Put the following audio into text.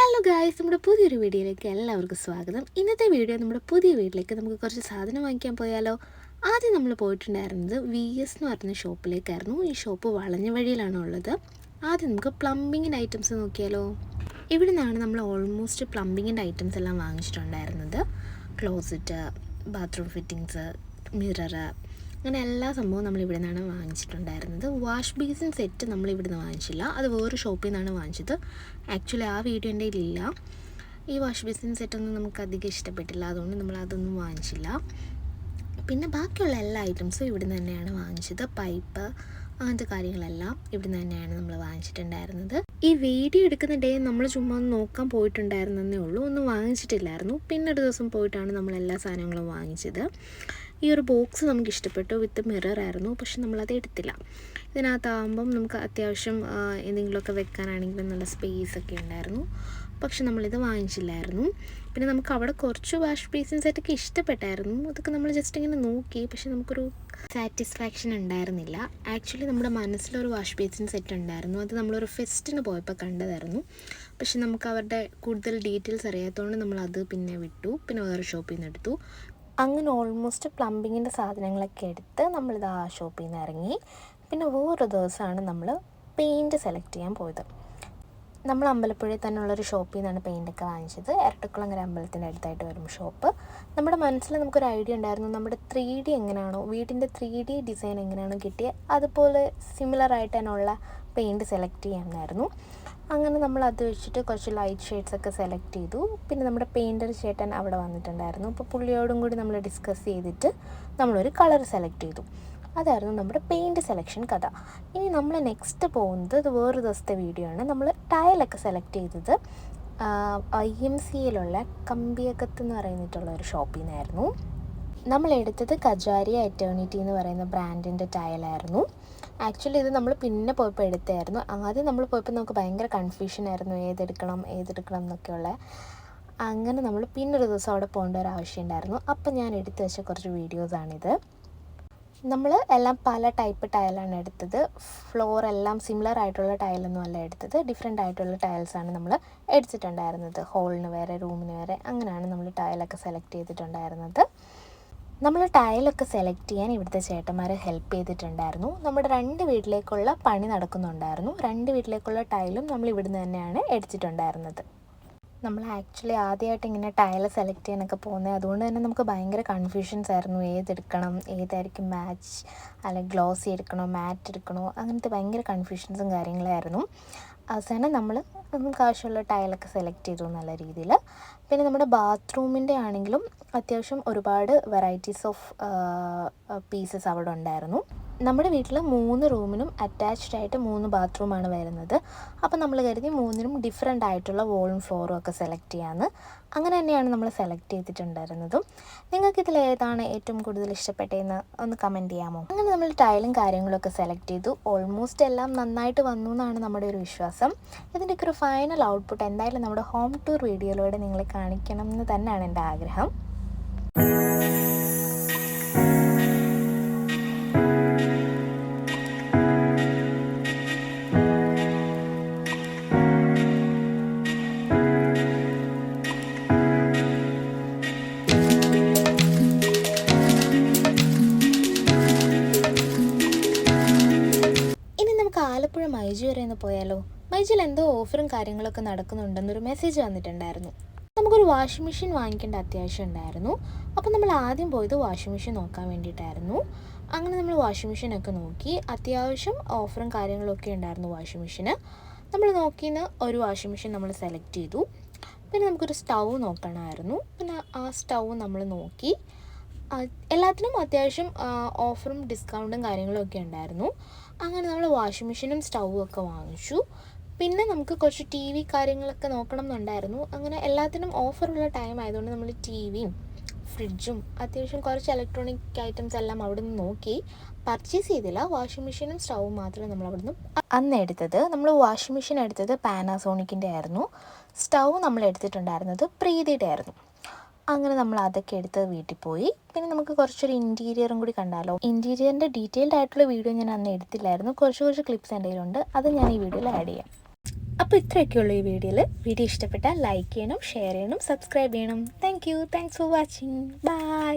Hello guys നമ്മുടെ പുതിയൊരു വീഡിയോയിലേക്ക് എല്ലാവർക്കും സ്വാഗതം. ഇന്നത്തെ വീഡിയോ നമ്മുടെ പുതിയ വീട്ടിലേക്ക് നമുക്ക് കുറച്ച് സാധനം വാങ്ങിക്കാൻ പോയാലോ? ആദ്യം നമ്മൾ പോയിട്ടുണ്ടായിരുന്നത് വി എസ് എന്ന് പറഞ്ഞ ഷോപ്പിലേക്കായിരുന്നു. ഈ ഷോപ്പ് വളഞ്ഞ വഴിയിലാണ് ഉള്ളത്. ആദ്യം നമുക്ക് പ്ലംബിങ്ങിന്റെ ഐറ്റംസ് നോക്കിയാലോ? ഇവിടെ നിന്നാണ് നമ്മൾ ഓൾമോസ്റ്റ് പ്ലംബിങ്ങിന്റെ ഐറ്റംസ് എല്ലാം വാങ്ങിച്ചിട്ടുണ്ടായിരുന്നത്. ക്ലോസറ്റ് ബാത്റൂം ഫിറ്റിങ്സ് മിറർ അങ്ങനെ എല്ലാ സംഭവവും നമ്മൾ ഇവിടെ നിന്നാണ് വാങ്ങിച്ചിട്ടുണ്ടായിരുന്നത്. വാഷ് ബേസിൻ സെറ്റ് നമ്മൾ ഇവിടുന്ന് വാങ്ങിച്ചില്ല. അത് വേറൊരു ഷോപ്പിൽ നിന്നാണ് വാങ്ങിച്ചത്. ആക്ച്വലി ആ വീഡിയോ എന്റെ ഇല്ല ഈ വാഷ് ബേസിൻ സെറ്റൊന്നും നമുക്ക് അധികം ഇഷ്ടപ്പെട്ടില്ല. അതുകൊണ്ട് നമ്മൾ അതൊന്നും വാങ്ങിച്ചില്ല. പിന്നെ ബാക്കിയുള്ള എല്ലാ ഐറ്റംസും ഇവിടുന്ന് തന്നെയാണ് വാങ്ങിച്ചത്. പൈപ്പ് അങ്ങനത്തെ കാര്യങ്ങളെല്ലാം ഇവിടുന്ന് തന്നെയാണ് നമ്മൾ വാങ്ങിച്ചിട്ടുണ്ടായിരുന്നത്. ഈ വീഡിയോ എടുക്കുന്ന ഡേ നമ്മൾ ചുമ്മാ ഒന്ന് നോക്കാൻ പോയിട്ടുണ്ടായിരുന്നേ ഉള്ളൂ. ഒന്നും വാങ്ങിച്ചിട്ടില്ലായിരുന്നു. പിന്നെ ഒരു ദിവസം പോയിട്ടാണ് നമ്മൾ എല്ലാ സാധനങ്ങളും വാങ്ങിച്ചത്. ഈ ഒരു ബോക്സ് നമുക്ക് ഇഷ്ടപ്പെട്ടു വിത്ത് മിറർ ആയിരുന്നു പക്ഷെ നമ്മളത് എടുത്തില്ല. ഇതിനകത്താകുമ്പം നമുക്ക് അത്യാവശ്യം എന്തെങ്കിലുമൊക്കെ വെക്കാനാണെങ്കിലും നല്ല സ്പേസ് ഒക്കെ ഉണ്ടായിരുന്നു. പക്ഷെ നമ്മളിത് വാങ്ങിച്ചില്ലായിരുന്നു. പിന്നെ നമുക്ക് അവിടെ കുറച്ച് വാഷ് ബേസിൻ സെറ്റൊക്കെ ഇഷ്ടപ്പെട്ടായിരുന്നു. അതൊക്കെ നമ്മൾ ജസ്റ്റ് ഇങ്ങനെ നോക്കി പക്ഷെ നമുക്കൊരു സാറ്റിസ്ഫാക്ഷൻ ഉണ്ടായിരുന്നില്ല. ആക്ച്വലി നമ്മുടെ മനസ്സിലൊരു വാഷ് ബേസിൻ സെറ്റ് ഉണ്ടായിരുന്നു. അത് നമ്മളൊരു ഫെസ്റ്റിന് പോയപ്പോൾ കണ്ടതായിരുന്നു. പക്ഷെ നമുക്ക് അവരുടെ കൂടുതൽ ഡീറ്റെയിൽസ് അറിയാത്തതുകൊണ്ട് നമ്മളത് പിന്നെ വിട്ടു. പിന്നെ വേറെ ഷോപ്പിൽ നിന്ന് എടുത്തു. അങ്ങനെ ഓൾമോസ്റ്റ് പ്ലംബിങ്ങിന്റെ സാധനങ്ങളൊക്കെ എടുത്ത് നമ്മളിത് ആ ഷോപ്പിൽ നിന്ന് ഇറങ്ങി പിന്നെ വേറൊരു ദിവസമാണ് നമ്മൾ പെയിന്റ് സെലക്ട് ചെയ്യാൻ പോയത്. നമ്മൾ അമ്പലപ്പുഴയിൽ തന്നെയുള്ളൊരു ഷോപ്പിൽ നിന്നാണ് പെയിന്റൊക്കെ വാങ്ങിച്ചത്. എരട്ടക്കുളങ്ങര അമ്പലത്തിന്റെ അടുത്തായിട്ട് വരും ഷോപ്പ്. നമ്മുടെ മനസ്സിൽ നമുക്കൊരു ഐഡിയ ഉണ്ടായിരുന്നു. നമ്മുടെ ത്രീ ഡി എങ്ങനെയാണോ വീടിന്റെ ത്രീ ഡി ഡിസൈൻ എങ്ങനെയാണോ കിട്ടിയത് അതുപോലെ സിമിലർ ആയിട്ട് തന്നെയുള്ള പെയിന്റ് സെലക്ട് ചെയ്യാമെന്നായിരുന്നു അങ്ങനെ നമ്മൾ അത് വെച്ചിട്ട് കുറച്ച് ലൈറ്റ് ഷെയ്ഡ്സ് ഒക്കെ സെലക്ട് ചെയ്തു. പിന്നെ നമ്മുടെ പെയിന്റർ ചേട്ടൻ അവിടെ വന്നിട്ടുണ്ടായിരുന്നു. അപ്പോൾ പുള്ളിയോടും കൂടി നമ്മൾ ഡിസ്കസ് ചെയ്തിട്ട് നമ്മളൊരു കളർ സെലക്ട് ചെയ്തു. അതായിരുന്നു നമ്മുടെ പെയിന്റ് സെലക്ഷൻ കഥ. ഇനി നമ്മൾ നെക്സ്റ്റ് പോകുന്നത് ഇത് വേറൊരു ദിവസത്തെ വീഡിയോ ആണ്. നമ്മൾ ടയലൊക്കെ സെലക്ട് ചെയ്തത് ഐ എം സിയിലുള്ള കമ്പിയകത്ത് എന്ന് പറയുന്നിട്ടുള്ള ഒരു ഷോപ്പിൽ നിന്നായിരുന്നു. നമ്മൾ എടുത്തത് കജാരിയ എറ്റേണിറ്റി എന്ന് പറയുന്ന ബ്രാൻഡിന്റെ ടയലായിരുന്നു ആക്ച്വലി ഇത് നമ്മൾ പിന്നെ പോയപ്പോൾ എടുത്തായിരുന്നു. ആദ്യം നമ്മൾ പോയപ്പോൾ നമുക്ക് ഭയങ്കര കൺഫ്യൂഷൻ ആയിരുന്നു. ഏതെടുക്കണം ഏതെടുക്കണം എന്നൊക്കെയുള്ള. അങ്ങനെ നമ്മൾ പിന്നൊരു ദിവസം അവിടെ പോകേണ്ട ഒരു ആവശ്യമുണ്ടായിരുന്നു അപ്പം ഞാൻ എടുത്തു വെച്ച കുറച്ച് വീഡിയോസാണിത് നമ്മൾ എല്ലാം പല ടൈപ്പ് ടയലാണ് എടുത്തത്. ഫ്ലോർ എല്ലാം സിമിലർ ആയിട്ടുള്ള ടയലൊന്നും അല്ല എടുത്തത്. ഡിഫറെന്റ് ആയിട്ടുള്ള ടയൽസാണ് നമ്മൾ എടുത്തിട്ടുണ്ടായിരുന്നത്. ഹോളിന് വേറെ റൂമിന് വേറെ അങ്ങനെയാണ് നമ്മൾ ടയലൊക്കെ സെലക്ട് ചെയ്തിട്ടുണ്ടായിരുന്നത്. നമ്മൾ ടയലൊക്കെ സെലക്ട് ചെയ്യാൻ ഇവിടുത്തെ ചേട്ടന്മാർ ഹെൽപ്പ് ചെയ്തിട്ടുണ്ടായിരുന്നു. നമ്മുടെ രണ്ട് വീട്ടിലേക്കുള്ള പണി നടക്കുന്നുണ്ടായിരുന്നു. രണ്ട് വീട്ടിലേക്കുള്ള ടൈലും നമ്മൾ ഇവിടുന്ന് തന്നെയാണ് എടുത്തിട്ടുണ്ടായിരുന്നത്. നമ്മൾ ആക്ച്വലി ആദ്യമായിട്ട് ഇങ്ങനെ ടയൽ സെലക്ട് ചെയ്യാനൊക്കെ പോകുന്നത്. അതുകൊണ്ട് തന്നെ നമുക്ക് ഭയങ്കര കൺഫ്യൂഷൻസ് ആയിരുന്നു. ഏതെടുക്കണം ഏതായിരിക്കും മാച്ച് അല്ലെങ്കിൽ ഗ്ലോസി എടുക്കണോ മാറ്റ് എടുക്കണോ? അങ്ങനത്തെ ഭയങ്കര കൺഫ്യൂഷൻസും കാര്യങ്ങളായിരുന്നു. അവസാനം നമ്മൾ നമുക്ക് ആവശ്യമുള്ള ടയലൊക്കെ സെലക്ട് ചെയ്തു നല്ല രീതിയിൽ പിന്നെ നമ്മുടെ ബാത്റൂമിന്റെ ആണെങ്കിലും അത്യാവശ്യം ഒരുപാട് വെറൈറ്റീസ് ഓഫ് പീസസ് അവിടെ ഉണ്ടായിരുന്നു. നമ്മുടെ വീട്ടിൽ മൂന്ന് റൂമിനും അറ്റാച്ച്ഡ് ആയിട്ട് മൂന്ന് ബാത്റൂമാണ് വരുന്നത്. അപ്പോൾ നമ്മൾ കരുതി മൂന്നിനും ഡിഫറെന്റ് ആയിട്ടുള്ള വോളും ഫ്ലോറും ഒക്കെ സെലക്ട് ചെയ്യാമെന്ന് അങ്ങനെ തന്നെയാണ് നമ്മൾ സെലക്ട് ചെയ്തിട്ടുണ്ടായിരുന്നതും. നിങ്ങൾക്ക് ഇതിൽ ഏതാണ് ഏറ്റവും കൂടുതൽ ഇഷ്ടപ്പെട്ടതെന്ന് ഒന്ന് കമന്റ് ചെയ്യാമോ? അങ്ങനെ നമ്മൾ ടൈലും കാര്യങ്ങളൊക്കെ സെലക്ട് ചെയ്തു. ഓൾമോസ്റ്റ് എല്ലാം നന്നായിട്ട് വന്നു എന്നാണ് നമ്മുടെ ഒരു വിശ്വാസം. ഇതിന്റെയൊക്കെ ഒരു ഫൈനൽ ഔട്ട്പുട്ട് എന്തായാലും നമ്മുടെ ഹോം ടൂർ വീഡിയോയിലൂടെ നിങ്ങളെ കാണിക്കണം എന്ന് തന്നെയാണ് എന്റെ ആഗ്രഹം. മൈജി വരെ ഒന്ന് പോയാലോ? മൈജിൽ എന്തോ ഓഫറും കാര്യങ്ങളൊക്കെ നടക്കുന്നുണ്ടെന്നൊരു മെസ്സേജ് വന്നിട്ടുണ്ടായിരുന്നു. നമുക്കൊരു വാഷിംഗ് മെഷീൻ വാങ്ങിക്കേണ്ട അത്യാവശ്യം ഉണ്ടായിരുന്നു. അപ്പോൾ നമ്മൾ ആദ്യം പോയത് വാഷിംഗ് മെഷീൻ നോക്കാൻ വേണ്ടിയിട്ടായിരുന്നു. അങ്ങനെ നമ്മൾ വാഷിംഗ് മെഷീനൊക്കെ നോക്കി. അത്യാവശ്യം ഓഫറും കാര്യങ്ങളൊക്കെ ഉണ്ടായിരുന്നു വാഷിംഗ് മെഷീന് നമ്മൾ നോക്കിയെന്ന് ഒരു വാഷിംഗ് മെഷീൻ നമ്മൾ സെലക്ട് ചെയ്തു. പിന്നെ നമുക്കൊരു സ്റ്റൗ നോക്കണമായിരുന്നു. പിന്നെ ആ സ്റ്റൗ നമ്മൾ നോക്കി. എല്ലാത്തിനും അത്യാവശ്യം ഓഫറും ഡിസ്കൗണ്ടും കാര്യങ്ങളും ഒക്കെ ഉണ്ടായിരുന്നു. അങ്ങനെ നമ്മൾ വാഷിംഗ് മെഷീനും സ്റ്റൗവും ഒക്കെ വാങ്ങിച്ചു. പിന്നെ നമുക്ക് കുറച്ച് ടി വി കാര്യങ്ങളൊക്കെ നോക്കണം എന്നുണ്ടായിരുന്നു അങ്ങനെ എല്ലാത്തിനും ഓഫറുള്ള ടൈം ആയതുകൊണ്ട് നമ്മൾ ടി വിയും ഫ്രിഡ്ജും അത്യാവശ്യം കുറച്ച് ഇലക്ട്രോണിക് ഐറ്റംസ് എല്ലാം അവിടെ നിന്ന് നോക്കി പർച്ചേസ് ചെയ്തില്ല. വാഷിംഗ് മെഷീനും സ്റ്റൗവും മാത്രമേ നമ്മൾ അവിടെ നിന്ന് അന്ന് എടുത്തത്. നമ്മൾ വാഷിംഗ് മെഷീൻ എടുത്തത് പാനാസോണിക്കിന്റെ ആയിരുന്നു. സ്റ്റൗ നമ്മൾ എടുത്തിട്ടുണ്ടായിരുന്നത് പ്രീതിയുടെ ആയിരുന്നു. അങ്ങനെ നമ്മൾ അതൊക്കെ എടുത്ത് വീട്ടിൽ പോയി. പിന്നെ നമുക്ക് കുറച്ചൊരു ഇന്റീരിയറും കൂടി കണ്ടാലോ. ഇന്റീരിയറിന്റെ ഡീറ്റെയിൽഡ് ആയിട്ടുള്ള വീഡിയോ ഞാൻ അന്ന് എടുത്തില്ലായിരുന്നു. കുറച്ച് കുറച്ച് ക്ലിപ്സ് എന്റെ കയ്യിലുണ്ട്. അത് ഞാൻ ഈ വീഡിയോയിൽ ആഡ് ചെയ്യാം. അപ്പോൾ ഇത്രയൊക്കെയുള്ളൂ ഈ വീഡിയോയിൽ വീഡിയോ ഇഷ്ടപ്പെട്ടാൽ ലൈക്ക് ചെയ്യണം ഷെയർ ചെയ്യണം സബ്സ്ക്രൈബ് ചെയ്യണം. Thank you thanks for watching bye